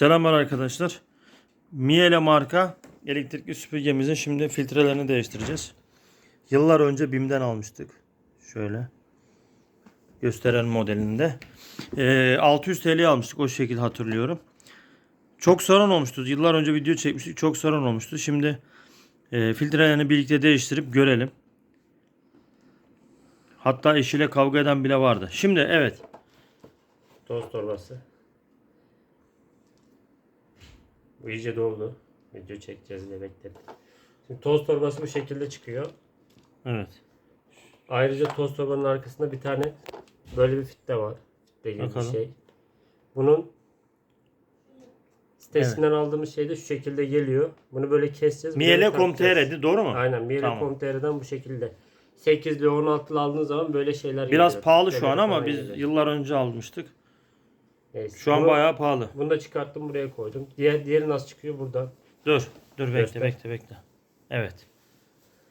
Selamlar arkadaşlar. Miele marka elektrikli süpürgemizin şimdi filtrelerini değiştireceğiz. Yıllar önce BİM'den almıştık. Şöyle. Gösteren modelinde. Ee, 600 TL almıştık o şekilde hatırlıyorum. Çok sorun olmuştu. Yıllar önce video çekmiştik. Çok sorun olmuştu. Şimdi e, filtrelerini birlikte değiştirip görelim. Hatta eşiyle kavga eden bile vardı. Şimdi evet. Toz torbası. Bu iyice doldu. Video çekeceğiz diye bekledim. Şimdi toz torbası bu şekilde çıkıyor. Evet. Ayrıca toz torbanın arkasında bir tane böyle bir fitte var. Gibi bir Bakalım. şey. Bunun sitesinden aldığımız şey de şu şekilde geliyor. Bunu böyle keseceğiz. buraya takacağız. Miele.com.tr'di doğru mu? Aynen. Miele.com.tr'den bu şekilde. 8'li 16'lı aldığınız zaman böyle şeyler Biraz geliyor. pahalı şu Böyle an ama falan biz geliyor. yıllar önce almıştık. Neyse. Şu an Bunu- bayağı pahalı. Bunu da çıkarttım buraya koydum. Diğer diğeri nasıl çıkıyor buradan? Dur. Dur bekle Göster. bekle bekle. Evet.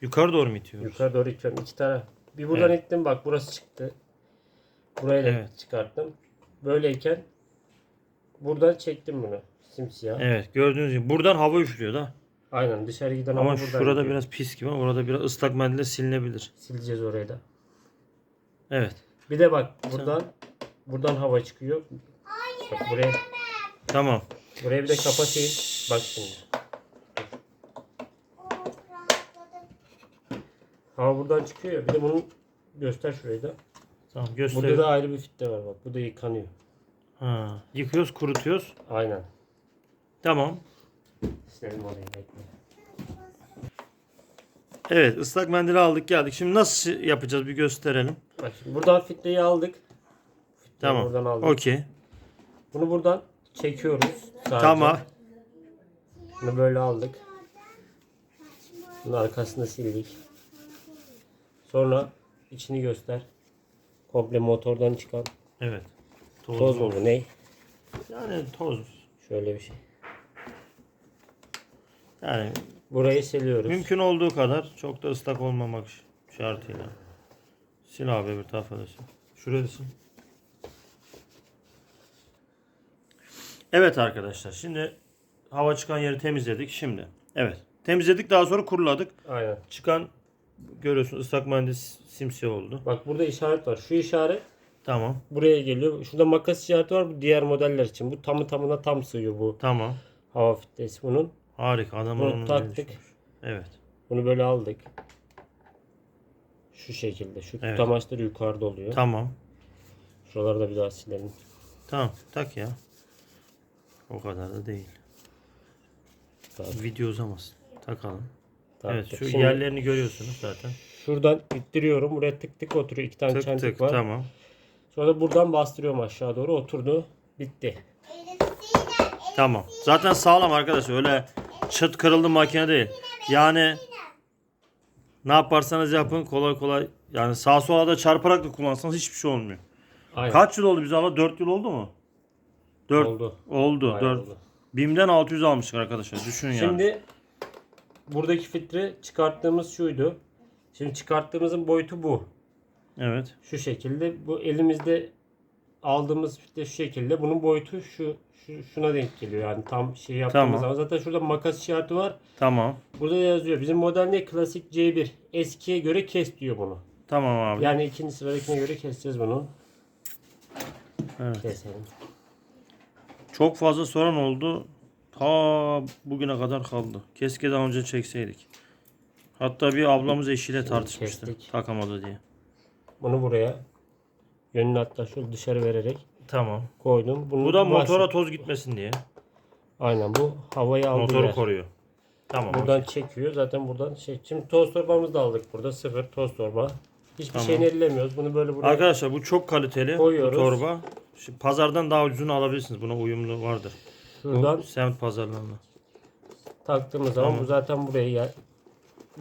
Yukarı doğru mu itiyoruz? Yukarı doğru itiyorum. İki tane. Bir buradan ittim bak burası çıktı. Burayı da Evet. çıkarttım. Böyleyken buradan çektim bunu. Simsiyah. Evet gördüğünüz gibi buradan hava üflüyor da. Aynen dışarı giden Ama hava buradan şurada gidiyor. biraz pis gibi ama orada biraz ıslak mendille silinebilir. sileceğiz orayı da. Evet. Bir de bak buradan buradan hava çıkıyor. Bak buraya Tamam. buraya bir de kapatayım. Bak şimdi. Hava buradan çıkıyor ya. Bir de bunu göster şurayı da. Tamam Burada göster. da ayrı bir fitte var bak. Bu da yıkanıyor. Ha. Yıkıyoruz kurutuyoruz. Aynen. Tamam. Silelim orayı bekle. Evet ıslak mendili aldık geldik. Şimdi nasıl yapacağız bir gösterelim. Bak şimdi buradan fitleyi aldık. Fitleyi Tamam. Buradan aldık. Okey. Bunu buradan çekiyoruz. Sadece. Tamam. Bunu böyle aldık. Bunun arkasını sildik. Sonra içini göster. Komple motordan çıkan Evet. Toz, toz mu bu ne? Yani toz. Şöyle bir şey. Yani Burayı siliyoruz. mümkün olduğu kadar çok da ıslak olmamak şartıyla. Sil abi bir. Şuraya da sil. Evet arkadaşlar şimdi hava çıkan yeri temizledik şimdi. Evet. Temizledik daha sonra kuruladık. Aynen. Çıkan görüyorsun ıslak mendil simsiyah oldu. Bak burada işaret var. Şu işaret Tamam. buraya geliyor. Şurada makas işareti var. Bu diğer modeller için. Bu tamı tamına tam sığıyor bu Tamam. hava filtresi bunun. Harika. Adam Bunu onu taktık. Evet. Bunu böyle aldık. Şu şekilde. Şu Evet. tutamaçları yukarıda oluyor. Tamam. Şuraları da bir daha silelim. Tamam. Tak ya. O kadar da değil. Tamam. Video uzamasın. Takalım. Evet Taktık. şu Şimdi yerlerini görüyorsunuz zaten. Şuradan ittiriyorum. Buraya tık tık oturuyor. İki tane Tık çentik tık var. tamam. Sonra da buradan bastırıyorum aşağı doğru. Oturdu. Bitti. Tamam. Zaten sağlam arkadaşlar. Öyle çıt kırıldı makine değil. Yani ne yaparsanız yapın kolay kolay yani sağa sola da çarparak da kullansanız hiçbir şey olmuyor. Aynen. Kaç yıl oldu bize ala? 4 yıl oldu mu? 4 Oldu. oldu. Bayağı 4. oldu. BİM'den 600 almıştık arkadaşlar. Düşünün yani. Şimdi buradaki filtre çıkarttığımız şuydu. Şimdi çıkarttığımızın boyutu bu. Evet. Şu şekilde. Bu elimizde aldığımız filtre şu şekilde. Bunun boyutu şu, şu şuna denk geliyor. Yani tam şey yaptığımız Tamam. zaman. Zaten şurada makas işareti var. Tamam. Burada da yazıyor. Bizim model ne? Klasik C1. Eskiye göre kes diyor bunu. Tamam abi. Yani ikinci sıradakine göre keseceğiz bunu. Evet. Keselim. Çok fazla soran oldu. Ta bugüne kadar kaldı. Keşke daha önce çekseydik. Hatta bir ablamız eşiyle tartışmıştı. kestik. Takamadı diye. Bunu buraya yönünü hatta şöyle dışarı vererek Tamam. koydum. Bunu Bu da motora toz gitmesin diye. Aynen bu havayı aldı. Motoru yer. koruyor. Tamam. Buradan okey. çekiyor. Zaten buradan şey. Şimdi toz torbamızı da aldık burada. Sıfır toz torba. Hiçbir Tamam. şeyini ellemiyoruz. Bunu böyle buraya Arkadaşlar bu çok kaliteli. Bu Koyuyoruz. torba. Şu pazardan daha ucuzunu alabilirsiniz. Buna uyumlu vardır. şuradan Semt pazarlarında. taktığımız zaman bu zaten buraya gel-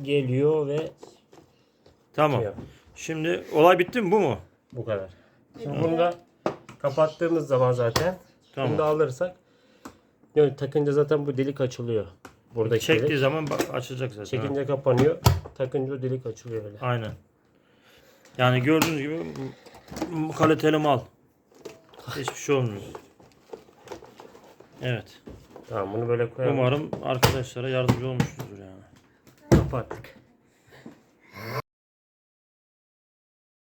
geliyor ve Tamam. Şey. Şimdi olay bitti mi bu mu? bu kadar. Şimdi bunu da kapattığımız zaman zaten Tamam. bunu da alırsak yani takınca zaten bu delik açılıyor. Buradaki Çektiği delik. zaman bak açılacak zaten. ha. Çekince kapanıyor. Takınca o delik açılıyor öyle. Aynen. Yani gördüğünüz gibi kaliteli mal. Hiçbir şey olmuyor. Evet. Tamam bunu böyle koyalım. Umarım arkadaşlara yardımcı olmuşuzdur yani. Kapattık.